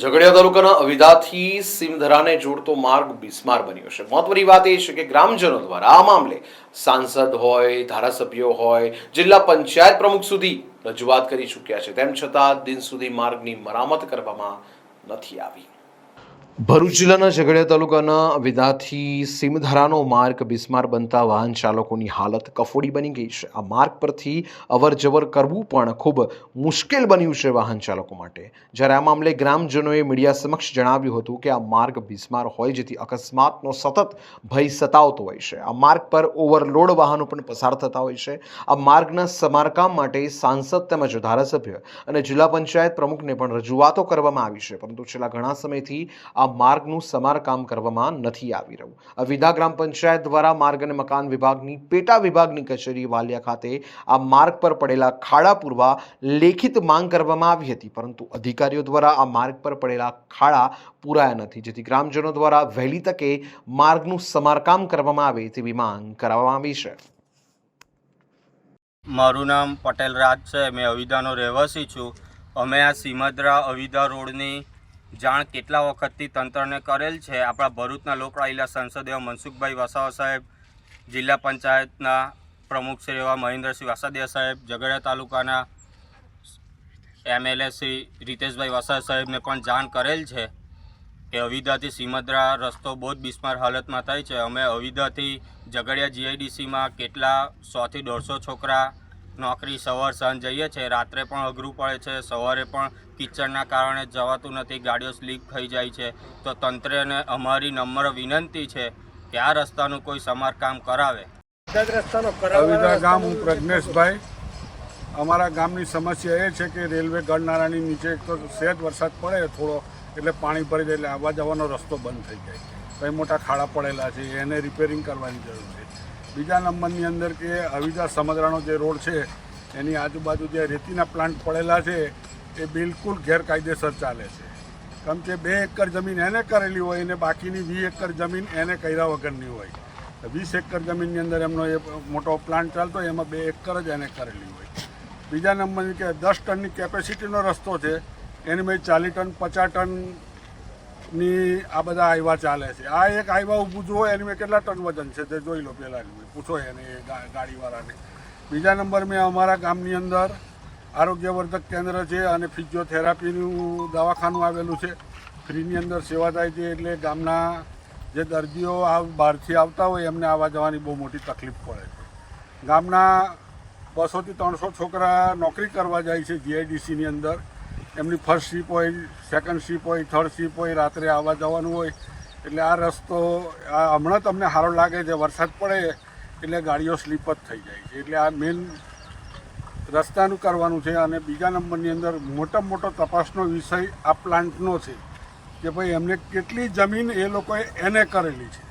ઝઘડિયા તાલુકાના અવિદાથી સિમધરાને જોડતો માર્ગ બિસ્માર બન્યો છે. મહત્વની વાત એ છે કે ગ્રામજનો દ્વારા આ મામલે સાંસદ હોય, ધારાસભ્યો હોય, જિલ્લા પંચાયત પ્રમુખ સુધી રજૂઆત કરી ચૂક્યા છે. તેમ છતાં દિન સુધી માર્ગની મરામત કરવામાં નથી આવી. ભરૂચ જિલ્લાના ઝઘડિયા તાલુકાના વિદાથી સિમધરાનો માર્ગ બિસ્માર બનતા વાહન ચાલકોની હાલત કફોડી બની ગઈ છે. આ માર્ગ પરથી અવર જવર કરવું પણ ખૂબ મુશ્કેલ બન્યું છે વાહન ચાલકો માટે. જ્યારે આ મામલે ગ્રામજનોએ મીડિયા સમક્ષ જણાવ્યું હતું કે આ માર્ગ બિસ્માર હોય જેથી અકસ્માતનો સતત ભય સતાવતો હોય છે. આ માર્ગ પર ઓવરલોડ વાહનો પણ પસાર થતા હોય છે. આ માર્ગના સમારકામ માટે સાંસદ તેમજ ધારાસભ્ય અને જિલ્લા પંચાયત પ્રમુખને પણ રજૂઆતો કરવામાં આવી છે. પરંતુ છેલ્લા ઘણા સમયથી આ માર્ગનું સમારકામ કરવામાં નથી આવી રહ્યું. આ વિધા ગ્રામ પંચાયત દ્વારા માર્ગ અને મકાન વિભાગની, પેટા વિભાગની કચેરી વાલિયા ખાતે આ માર્ગ પર પડેલા ખાડા પૂરવા લેખિત માંગ કરવામાં આવી હતી. પરંતુ અધિકારીઓ દ્વારા આ માર્ગ પર પડેલા ખાડા પૂરાયા નથી. જેથી ગ્રામજનો દ્વારા વહેલી તકે માર્ગનું સમારકામ કરવામાં આવે તેવી માંગ કરવામાં આવી છે. મારું નામ પટેલ રાજ છે. મેં અવિદાનો રહેવાસી છું. અમે આ સીમદ્રા અવિદા રોડની જાણ કેટલા વખતથી તંત્રને કરેલ છે? આપણા ભરૂચના લોકડાયેલા સંસદ એવા મનસુખભાઈ વસાવા સાહેબ, જિલ્લા પંચાયતના પ્રમુખ શ્રી એવા મહેન્દ્રસિંહ વાસાદિયા સાહેબ, ઝઘડિયા તાલુકાના એમએલએ શ્રી રીતેશભાઈ વસાવા સાહેબને પણ જાણ કરેલ છે કે અવિધાથી સીમદ્રા રસ્તો બહુ જ બિસ્માર હાલતમાં થાય છે. અમે અવિધાથી ઝઘડિયા જીઆઈડીસીમાં કેટલા સોથી દોઢસો છોકરા નોકરી સવાર સાંજ જઈએ છીએ રાત્રે પણ અઘરું પડે છે સવારે પણ કિચડના કારણે જવાતું નથી ગાડીઓ સ્લીપ થઈ જાય છે. તો તંત્રને અમારી નમ્ર વિનંતી છે કે આ રસ્તાનું કોઈ સમારકામ કરાવે. અવિદા ગામ હું પ્રજ્ઞેશભાઈ. અમારા ગામની સમસ્યા એ છે કે રેલવે ગણનારાની નીચે એક તો સહેજ વરસાદ પડે થોડો એટલે પાણી ભરી જાય એટલે આવવા જવાનો રસ્તો બંધ થઈ જાય. કંઈ મોટા ખાડા પડેલા છે એને રિપેરિંગ કરવાની જરૂર છે. બીજા નંબરની અંદર કે અવિદા સમદ્રાનો જે રોડ છે, એની આજુબાજુ જે રેતીના પ્લાન્ટ પડેલા છે, એ બિલકુલ ગેરકાયદેસર ચાલે છે. કેમ કે બે એકર જમીન એને કરેલી હોય, અને બાકીની વીસ એકર જમીન એને કર્યા વગરની હોય. વીસ એકર જમીનની અંદર એમનો એ મોટો પ્લાન્ટ ચાલતો હોય, એમાં બે એકર જ એને કરેલી હોય. બીજા નંબરની કે દસ ટનની કેપેસિટીનો રસ્તો છે, એની મેં ચાલીસ ટન, પચાસ ટનની આ બધા આવ્યા ચાલે છે. આ એક આવ્યા ઊભું જુઓ એની મેં કેટલા ટન વજન છે તે જોઈ લો પહેલાં પૂછો એને એ ગાડીવાળાને. બીજા નંબર મેં અમારા ગામની અંદર આરોગ્યવર્ધક કેન્દ્ર છે અને ફિઝિયોથેરાપીનું દવાખાનું આવેલું છે. ફ્રીની અંદર સેવા થાય છે એટલે ગામના જે દર્દીઓ આ બહારથી આવતા હોય એમને આવવા જવાની બહુ મોટી તકલીફ પડે છે. ગામના બસોથી ત્રણસો છોકરા નોકરી કરવા જાય છે જીઆઈડીસીની અંદર. એમની ફર્સ્ટ શિપ હોય સેકન્ડ શિપ હોય થર્ડ શિપ હોય, રાત્રે આવવા જવાનું હોય. એટલે આ રસ્તો હમણાં તમને સારો લાગે છે, વરસાદ પડે એટલે ગાડીઓ સ્લીપ જ થઈ જાય છે. એટલે આ મેઇન રસ્તાનું કરવાનું છે અને બીજા નંબરની અંદર મોટામાં મોટો તપાસનો વિષય આ પ્લાન્ટનો છે કે ભાઈ એમને કેટલી જમીન એ લોકોએ એને કરેલી છે.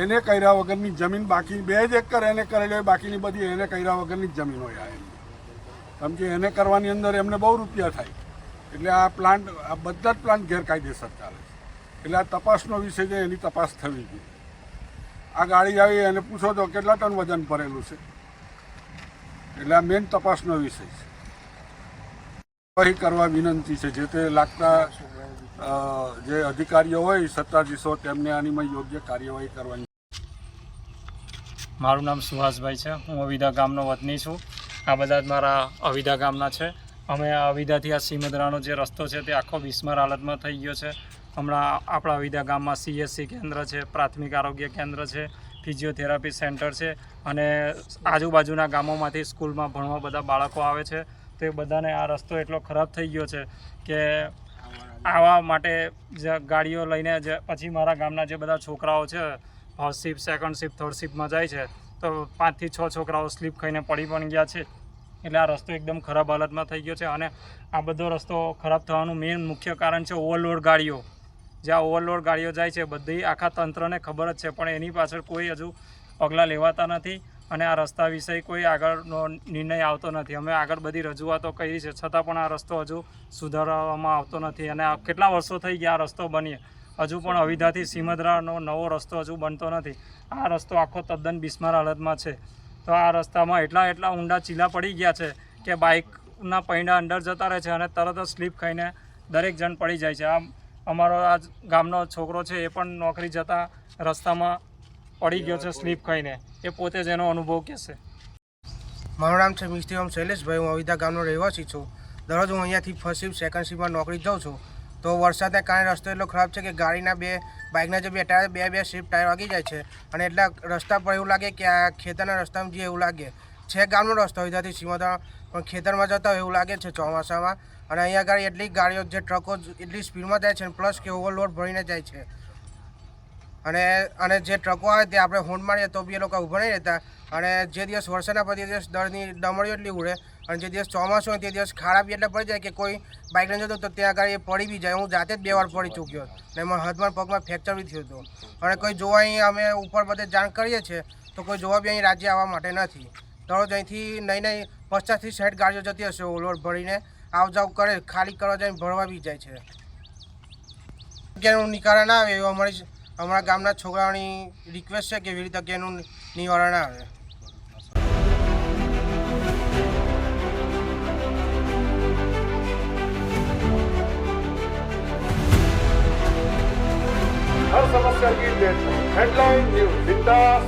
એને કર્યા વગરની જમીન બાકી, બે જ એકર એને કરેલી હોય, બાકીની બધી એને કર્યા વગરની જમીન હોય આ કે એને કરવાની અંદર એમને બહુ રૂપિયા થાય. એટલે આ પ્લાન્ટ, આ બધા જ પ્લાન્ટ ગેરકાયદેસર ચાલે છે. એટલે આ તપાસનો વિષય છે, એની તપાસ થવી જોઈએ. આ ગાડી આવી, એને પૂછો તો કેટલા ટન વજન ભરેલું છે? એટલે આ મેઇન તપાસનો વિષય છે. કાર્યવાહી કરવા વિનંતી છે, જે તે લાગતા જે અધિકારીઓ હોય, સત્તાધીશો, તેમને આનીમાં યોગ્ય કાર્યવાહી કરવાની. મારું નામ સુહાસભાઈ છે. હું અવિદા ગામનો વતની છું. આ બધા જ મારા અવિધા ગામના છે. અમે આ અવિદાથી આ સીમદરાનો જે રસ્તો છે તે આખો બિસ્માર હાલતમાં થઈ ગયો છે. હમણાં આપણા અવિદા ગામમાં સીએસસી કેન્દ્ર છે, પ્રાથમિક આરોગ્ય કેન્દ્ર છે, ફિઝિયોથેરાપી સેન્ટર છે અને આજુબાજુના ગામોમાંથી સ્કૂલમાં ભણવા બધા બાળકો આવે છે. તો બધાને આ રસ્તો એટલો ખરાબ થઈ ગયો છે કે આવા માટે જે ગાડીઓ લઈને જે પછી મારા ગામના જે બધા છોકરાઓ છે, first shift, second shift, third શિફ્ટમાં જાય છે તો પાંચથી છ છોકરાઓ સ્લીપ ખાઈને પડી પણ ગયા છે. એટલે આ રસ્તો એકદમ ખરાબ હાલતમાં થઈ ગયો છે અને આ બધો રસ્તો ખરાબ થવાનું મેઇન મુખ્ય કારણ છે ઓવરલોડ ગાડીઓ. જ્યાં ઓવરલોડ ગાડીઓ જાય છે, બધી આખા તંત્રને ખબર જ છે, પણ એની પાછળ કોઈ હજુ પગલાં લેવાતા નથી અને આ રસ્તા વિષય કોઈ આગળનો નિર્ણય આવતો નથી. અમે આગળ બધી રજૂઆતો કરી છે, છતાં પણ આ રસ્તો હજુ સુધારવામાં આવતો નથી અને કેટલા વર્ષો થઈ ગયા આ રસ્તો બની હજુ પણ અવિધાથી સીમદરાનો નવો રસ્તો હજુ બનતો નથી. આ રસ્તો આખો તદ્દન બિસ્માર હાલતમાં છે. તો આ રસ્તામાં એટલા એટલા ઊંડા ચીલા પડી ગયા છે કે બાઇકના પૈડા અંદર જતા રહે છે અને તરત જ સ્લીપ ખાઈને દરેક જણ પડી જાય છે. આમ અમારો આ ગામનો છોકરો છે એ પણ નોકરી જતા રસ્તામાં પડી ગયો છે સ્લીપ ખાઈને. એ પોતે જ એનો અનુભવ કહેશે મારું નામ છે મિસ્ત્રી ઓમ શૈલેષભાઈ. હું અવિધા ગામનો રહેવાસી છું. દરરોજ હું અહીંયાથી ફર્સ્ટ શિફ્ટ, સેકન્ડ શિફ્ટમાં નોકરી જાઉં છું. તો વરસાદના કારણે રસ્તો એટલો ખરાબ છે કે ગાડીના બે, બાઇકના જે બે ટાયર, બે બે શિફ્ટ ટાયર વાગી જાય છે. અને એટલા રસ્તા પર એવું લાગે કે આ ખેતરના રસ્તામાં જે એવું લાગે, છે ગામનો રસ્તો હોય ત્યાંથી સીમાતા પણ ખેતરમાં જતા હોય એવું લાગે છે ચોમાસામાં. અને અહીંયા આગળ એટલી ગાડીઓ, જે ટ્રકો એટલી સ્પીડમાં જાય છે અને પ્લસ કે ઓવરલોડ ભરીને જાય છે. અને અને જે ટ્રકો આવે તે આપણે હોંડ મારીએ તો બી એ લોકો ઊભા નહીં રહેતા. અને જે દિવસ વરસાદના પછી દિવસ દળની ડમળીઓ એટલી ઉડે અને જે દિવસ ચોમાસું હોય તે દિવસ ખાડા બી એટલે પડી જાય કે કોઈ બાઇક લઈને જતો તો ત્યાં આગળ એ પડી બી જાય. હું જાતે જ બે વાર પડી ચૂક્યો ને એમાં હાથમાં પગમાં ફ્રેક્ચર બી થયું હતું. અને કોઈ જોવા અહીં અમે ઉપર બધે જાણ કરીએ છીએ તો કોઈ જોવા બી અહીં રાજ્ય આવવા માટે નથી. દરરોજ અહીંથી નહીં નહીં પચાસથી સાઠ ગાડીઓ જતી હશે ઓલોડ ભરીને. આવ જાવ કરે, ખાલી કરવા જાય ભરવા બી જાય છે. અગિયારનું નિકારણ આવે એવું અમારી અમારા ગામના છોકરાઓની રિક્વેસ્ટ છે કે એવી રીતે અગિયારનું નિવારણ આવે. Headline News Binda